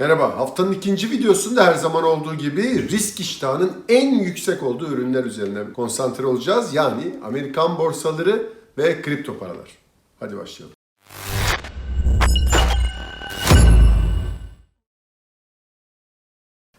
Merhaba, haftanın ikinci videosunda her zaman olduğu gibi risk iştahının en yüksek olduğu ürünler üzerine konsantre olacağız. Yani Amerikan borsaları ve kripto paralar. Hadi başlayalım.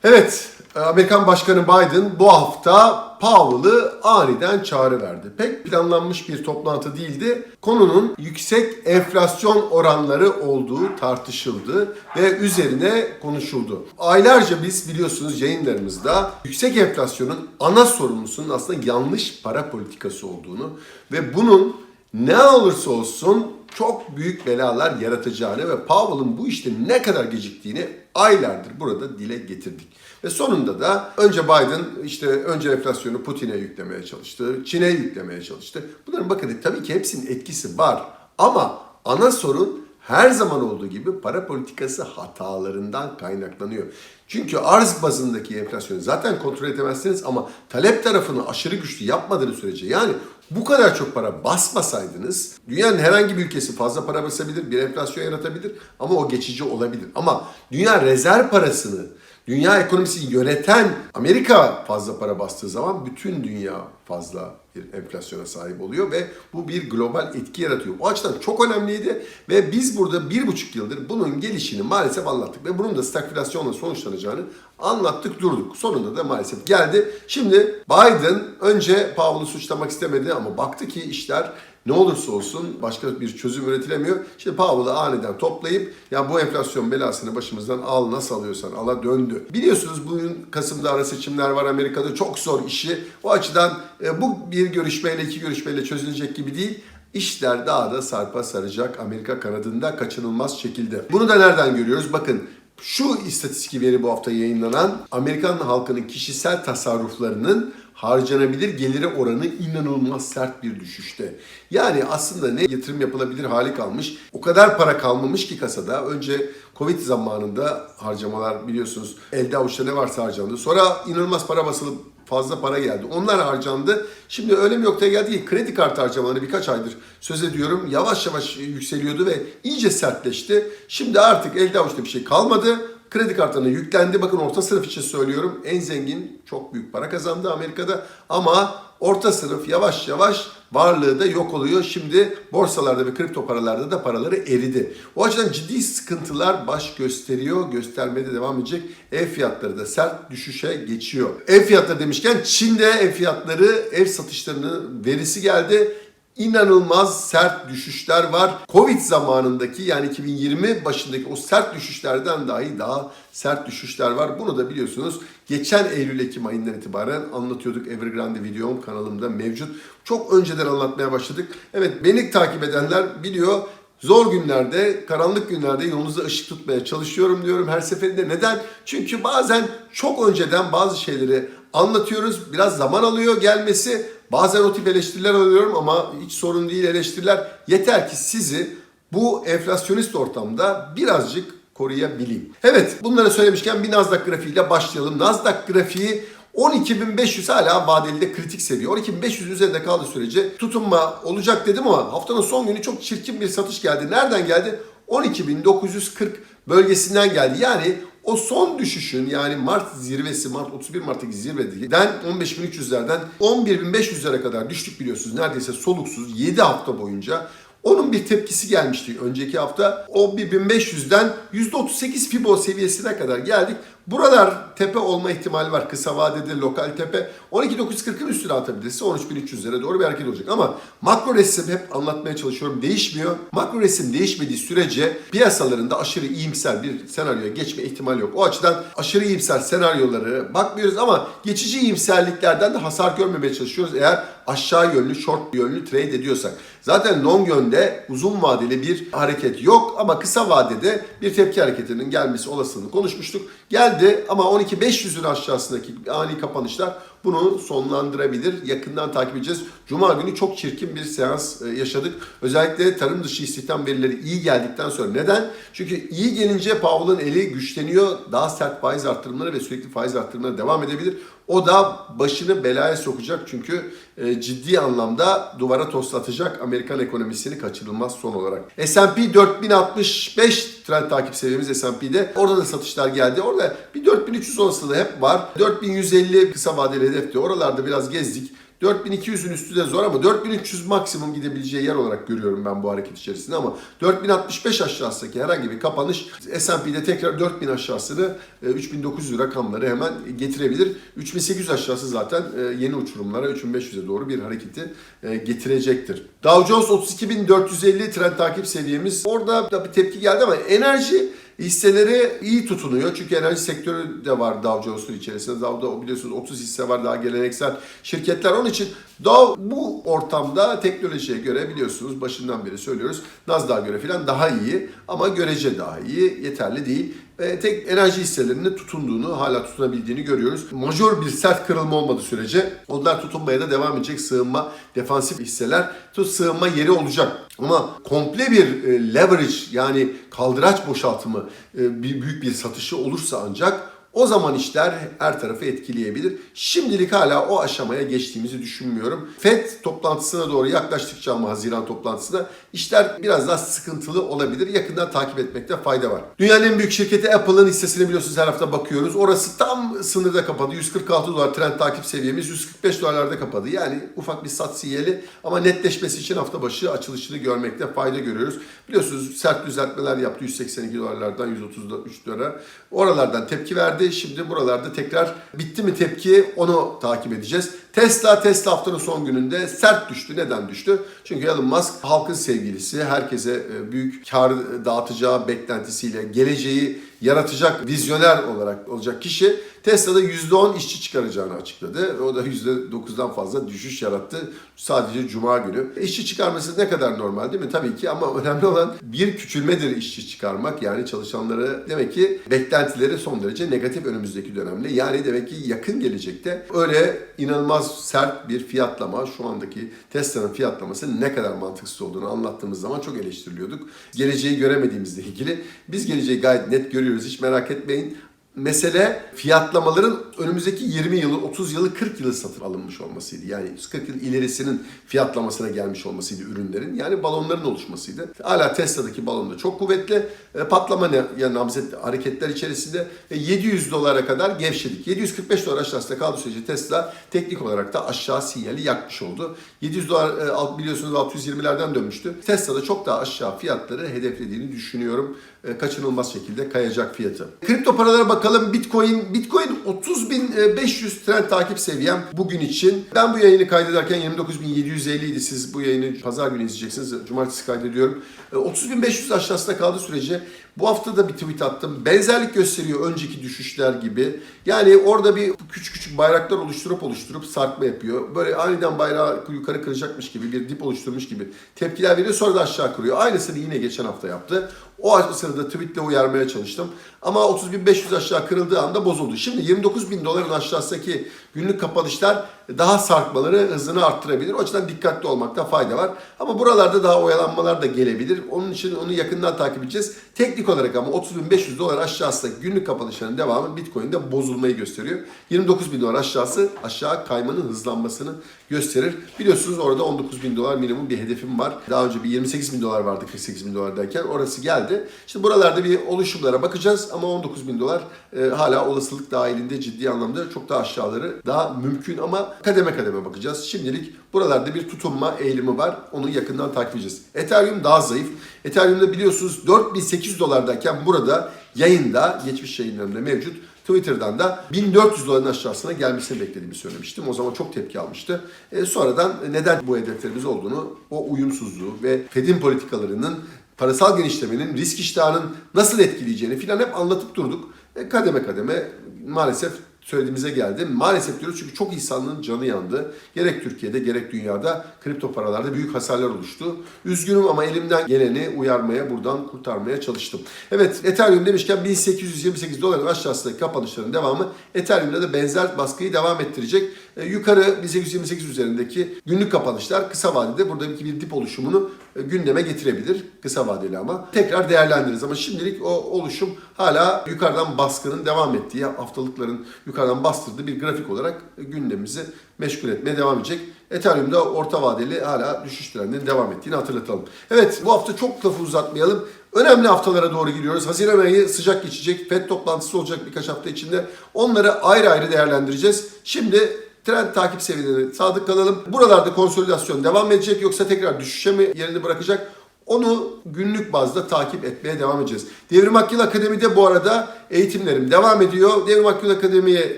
Evet, Amerikan Başkanı Biden bu hafta Powell'ı aniden çağrı verdi. Pek planlanmış bir toplantı değildi. Konunun yüksek enflasyon oranları olduğu tartışıldı ve üzerine konuşuldu. Aylarca biz biliyorsunuz yayınlarımızda yüksek enflasyonun ana sorumlusunun aslında yanlış para politikası olduğunu ve bunun ne olursa olsun çok büyük belalar yaratacağını ve Powell'ın bu işte ne kadar geciktiğini aylardır burada dile getirdik. Ve sonunda da önce Biden işte önce enflasyonu Putin'e yüklemeye çalıştı, Çin'e yüklemeye çalıştı. Bunların bakın tabii ki hepsinin etkisi var ama ana sorun her zaman olduğu gibi para politikası hatalarından kaynaklanıyor. Çünkü arz bazındaki enflasyonu zaten kontrol edemezsiniz ama talep tarafını aşırı güçlü yapmadığınız sürece yani bu kadar çok para basmasaydınız dünyanın herhangi bir ülkesi fazla para basabilir, bir enflasyon yaratabilir ama o geçici olabilir. Ama dünya rezerv parasını Dünya ekonomisini yöneten Amerika fazla para bastığı zaman bütün dünya fazla bir enflasyona sahip oluyor ve bu bir global etki yaratıyor. O açıdan çok önemliydi ve biz burada bir buçuk yıldır bunun gelişini maalesef anlattık ve bunun da stagflasyonla sonuçlanacağını anlattık durduk. Sonunda da maalesef geldi. Şimdi Biden önce Powell'ı suçlamak istemedi ama baktı ki işler ne olursa olsun başka bir çözüm üretilemiyor. Şimdi Powell'ı aniden toplayıp ya bu enflasyon belasını başımızdan al nasıl alıyorsan ala döndü. Biliyorsunuz bugün Kasım'da ara seçimler var Amerika'da çok zor işi. O açıdan e, bu bir görüşmeyle iki görüşmeyle çözülecek gibi değil. İşler daha da sarpa saracak Amerika kanadında kaçınılmaz şekilde. Bunu da nereden görüyoruz? Bakın şu istatistik veri bu hafta yayınlanan Amerikan halkının kişisel tasarruflarının harcanabilir geliri oranı inanılmaz sert bir düşüşte. Yani aslında ne yatırım yapılabilir hali kalmış. O kadar para kalmamış ki kasada. Önce Covid zamanında harcamalar biliyorsunuz elde avuçta ne varsa harcandı. Sonra inanılmaz para basılıp fazla para geldi. Onlar harcandı. Şimdi öyle bir noktaya geldi ki kredi kartı harcamaları birkaç aydır söz ediyorum. Yavaş yavaş yükseliyordu ve iyice sertleşti. Şimdi artık elde avuçta bir şey kalmadı. Kredi kartlarına yüklendi. Bakın orta sınıf için söylüyorum. En zengin çok büyük para kazandı Amerika'da. Ama orta sınıf yavaş yavaş varlığı da yok oluyor. Şimdi borsalarda ve kripto paralarda da paraları eridi. O açıdan ciddi sıkıntılar baş gösteriyor. Göstermeye de devam edecek. Ev fiyatları da sert düşüşe geçiyor. Ev fiyatları demişken Çin'de ev fiyatları ev satışlarının verisi geldi inanılmaz sert düşüşler var. Covid zamanındaki yani 2020 başındaki o sert düşüşlerden dahi daha sert düşüşler var. Bunu da biliyorsunuz geçen Eylül-Ekim ayından itibaren anlatıyorduk. Evergrande videom kanalımda mevcut. Çok önceden anlatmaya başladık. Evet beni takip edenler biliyor. Zor günlerde, karanlık günlerde yolunuzda ışık tutmaya çalışıyorum diyorum her seferinde. Neden? Çünkü bazen çok önceden bazı şeyleri anlatıyoruz. Biraz zaman alıyor gelmesi. Bazen o tip eleştiriler alıyorum ama hiç sorun değil eleştiriler. Yeter ki sizi bu enflasyonist ortamda birazcık koruyabileyim. Evet bunları söylemişken bir Nasdaq grafiğiyle başlayalım. Nasdaq grafiği 12.500 hala vadeli de kritik seviye. 12.500 üzerinde kaldığı sürece tutunma olacak dedim ama haftanın son günü çok çirkin bir satış geldi. Nereden geldi? 12.940 bölgesinden geldi. Yani o son düşüşün yani Mart zirvesi, Mart 31 Mart'taki zirveden 15.300'lerden 11.500'lere kadar düştük biliyorsunuz. Neredeyse soluksuz 7 hafta boyunca. Onun bir tepkisi gelmişti önceki hafta. O 1500'den %38 Fibo seviyesine kadar geldik. Buralar tepe olma ihtimali var. Kısa vadede lokal tepe. 12.940'ın üstüne atabilirse 13.300'lere doğru bir hareket olacak. Ama makro resim hep anlatmaya çalışıyorum. Değişmiyor. Makro resim değişmediği sürece piyasalarında aşırı iyimser bir senaryoya geçme ihtimali yok. O açıdan aşırı iyimser senaryoları bakmıyoruz ama geçici iyimserliklerden de hasar görmemeye çalışıyoruz. Eğer aşağı yönlü, short yönlü trade ediyorsak. Zaten long yönde uzun vadeli bir hareket yok ama kısa vadede bir tepki hareketinin gelmesi olasılığını konuşmuştuk. Geldi ama 12.500'ün aşağısındaki ani kapanışlar bunu sonlandırabilir. Yakından takip edeceğiz. Cuma günü çok çirkin bir seans yaşadık. Özellikle tarım dışı istihdam verileri iyi geldikten sonra. Neden? Çünkü iyi gelince Powell'ın eli güçleniyor. Daha sert faiz arttırımları ve sürekli faiz arttırımları devam edebilir. O da başını belaya sokacak çünkü ciddi anlamda duvara toslatacak Amerikan ekonomisini kaçırılmaz son olarak. S&P 4065 trend takip seviyemiz S&P'de. Orada da satışlar geldi. Orada bir 4300 olasılığı hep var. 4150 kısa vadeli hedefti. Oralarda biraz gezdik. 4200'ün üstü de zor ama 4300 maksimum gidebileceği yer olarak görüyorum ben bu hareket içerisinde ama 4065 aşağısındaki herhangi bir kapanış S&P'de tekrar 4000 aşağısını e, 3900 rakamları hemen getirebilir. 3800 aşağısı zaten e, yeni uçurumlara 3500'e doğru bir hareketi e, getirecektir. Dow Jones 32450 trend takip seviyemiz. Orada da bir tepki geldi ama enerji Hisseleri iyi tutunuyor çünkü enerji sektörü de var Dow Jones'un içerisinde. Dow'da biliyorsunuz 30 hisse var daha geleneksel şirketler. Onun için Dow bu ortamda teknolojiye göre biliyorsunuz başından beri söylüyoruz Nasdaq'a göre falan daha iyi ama görece daha iyi yeterli değil. Ve tek enerji hisselerinin tutunduğunu, hala tutunabildiğini görüyoruz. Majör bir sert kırılma olmadığı sürece onlar tutunmaya da devam edecek sığınma, defansif hisseler tut sığınma yeri olacak. Ama komple bir e, leverage yani kaldıraç boşaltımı e, bir büyük bir satışı olursa ancak o zaman işler her tarafı etkileyebilir. Şimdilik hala o aşamaya geçtiğimizi düşünmüyorum. FED toplantısına doğru yaklaştıkça ama Haziran toplantısına işler biraz daha sıkıntılı olabilir. Yakından takip etmekte fayda var. Dünyanın en büyük şirketi Apple'ın hissesine biliyorsunuz her hafta bakıyoruz. Orası tam sınırda kapadı. 146 dolar trend takip seviyemiz 145 dolarlarda kapadı. Yani ufak bir sat sinyali ama netleşmesi için hafta başı açılışını görmekte fayda görüyoruz. Biliyorsunuz sert düzeltmeler yaptı 182 dolarlardan 133 dolara. Oralardan tepki verdi. Şimdi buralarda tekrar bitti mi tepki onu takip edeceğiz. Tesla, Tesla haftanın son gününde sert düştü. Neden düştü? Çünkü Elon Musk halkın sevgilisi, herkese büyük kar dağıtacağı beklentisiyle geleceği yaratacak vizyoner olarak olacak kişi Tesla'da %10 işçi çıkaracağını açıkladı. O da %9'dan fazla düşüş yarattı sadece cuma günü. İşçi çıkarması ne kadar normal değil mi? Tabii ki ama önemli olan bir küçülmedir işçi çıkarmak. Yani çalışanları demek ki beklentileri son derece negatif önümüzdeki dönemde. Yani demek ki yakın gelecekte öyle inanılmaz sert bir fiyatlama şu andaki Tesla'nın fiyatlaması ne kadar mantıksız olduğunu anlattığımız zaman çok eleştiriliyorduk. Geleceği göremediğimizle ilgili. Biz geleceği gayet net görüyoruz hiç merak etmeyin mesele fiyatlamaların önümüzdeki 20 yılı, 30 yılı, 40 yılı satın alınmış olmasıydı. Yani 40 yıl ilerisinin fiyatlamasına gelmiş olmasıydı ürünlerin. Yani balonların oluşmasıydı. Hala Tesla'daki balon da çok kuvvetli. E, patlama ne, yani namzet hareketler içerisinde e, 700 dolara kadar gevşedik. 745 dolar aşağısında kaldığı sürece Tesla teknik olarak da aşağı sinyali yakmış oldu. 700 dolar e, biliyorsunuz 620'lerden dönmüştü. Tesla'da çok daha aşağı fiyatları hedeflediğini düşünüyorum. E, kaçınılmaz şekilde kayacak fiyatı. Kripto paralara bakalım. Bitcoin Bitcoin 30.500 trend takip seviyem bugün için. Ben bu yayını kaydederken 29.750 idi. Siz bu yayını pazar günü izleyeceksiniz. Cumartesi kaydediyorum. 30.500 aşağısında kaldığı sürece bu hafta da bir tweet attım. Benzerlik gösteriyor önceki düşüşler gibi. Yani orada bir küçük küçük bayraklar oluşturup oluşturup sarkma yapıyor. Böyle aniden bayrağı yukarı kıracakmış gibi bir dip oluşturmuş gibi tepkiler veriyor. Sonra da aşağı kırıyor. Aynısını yine geçen hafta yaptı. O sırada tweetle uyarmaya çalıştım. Ama 30.500 aşağı kırıldığı anda bozuldu. Şimdi 29.000 doların aşağısındaki günlük kapanışlar daha sarkmaları hızını arttırabilir. O açıdan dikkatli olmakta fayda var. Ama buralarda daha oyalanmalar da gelebilir. Onun için onu yakından takip edeceğiz. Teknik olarak ama 30.500 dolar aşağısındaki günlük kapanışların devamı Bitcoin'de bozulmayı gösteriyor. 29.000 dolar aşağısı aşağı kaymanın hızlanmasını gösterir. Biliyorsunuz orada 19.000 dolar minimum bir hedefim var. Daha önce bir 28.000 dolar vardı 48.000 dolar derken orası geldi. Şimdi buralarda bir oluşumlara bakacağız ama 19.000 dolar e, hala olasılık dahilinde ciddi anlamda çok daha aşağıları daha mümkün ama kademe kademe bakacağız. Şimdilik buralarda bir tutunma eğilimi var. Onu yakından takip edeceğiz. Ethereum daha zayıf. Ethereum'da biliyorsunuz 4800 dolardayken burada yayında, geçmiş yayınlarında mevcut Twitter'dan da 1400 doların aşağısına gelmesini beklediğimi söylemiştim. O zaman çok tepki almıştı. E, sonradan neden bu hedeflerimiz olduğunu, o uyumsuzluğu ve Fed'in politikalarının parasal genişlemenin risk iştahının nasıl etkileyeceğini filan hep anlatıp durduk. E, kademe kademe maalesef söylediğimize geldi. Maalesef diyoruz çünkü çok insanlığın canı yandı. Gerek Türkiye'de gerek dünyada kripto paralarda büyük hasarlar oluştu. Üzgünüm ama elimden geleni uyarmaya, buradan kurtarmaya çalıştım. Evet Ethereum demişken 1828 doların aşağısındaki kapanışların devamı Ethereum'da da benzer baskıyı devam ettirecek. E, yukarı 1828 üzerindeki günlük kapanışlar kısa vadede buradaki bir dip oluşumunu e, gündeme getirebilir. Kısa vadeli ama. Tekrar değerlendiririz ama şimdilik o oluşum hala yukarıdan baskının devam ettiği haftalıkların yukarıdan bastırdığı bir grafik olarak gündemimizi meşgul etmeye devam edecek. Ethereum'da orta vadeli hala düşüş trendinin devam ettiğini hatırlatalım. Evet bu hafta çok lafı uzatmayalım. Önemli haftalara doğru giriyoruz. Haziran ayı sıcak geçecek. FED toplantısı olacak birkaç hafta içinde. Onları ayrı ayrı değerlendireceğiz. Şimdi trend takip seviyelerine sadık kalalım. Buralarda konsolidasyon devam edecek yoksa tekrar düşüşe mi yerini bırakacak? Onu günlük bazda takip etmeye devam edeceğiz. Devrim Akgül Akademi'de bu arada eğitimlerim devam ediyor. Devrim Akgül Akademi'ye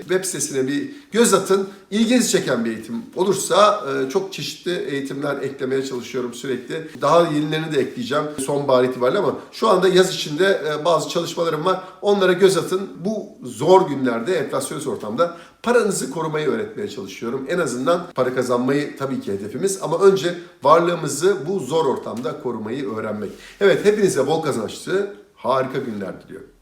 web sitesine bir göz atın. İlginizi çeken bir eğitim olursa e, çok çeşitli eğitimler eklemeye çalışıyorum sürekli. Daha yenilerini de ekleyeceğim sonbahar itibariyle ama şu anda yaz içinde e, bazı çalışmalarım var. Onlara göz atın. Bu zor günlerde, enflasyonist ortamda paranızı korumayı öğretmeye çalışıyorum. En azından para kazanmayı tabii ki hedefimiz ama önce varlığımızı bu zor ortamda korumayı öğrenmek. Evet hepinize bol kazançlı harika günler diliyorum.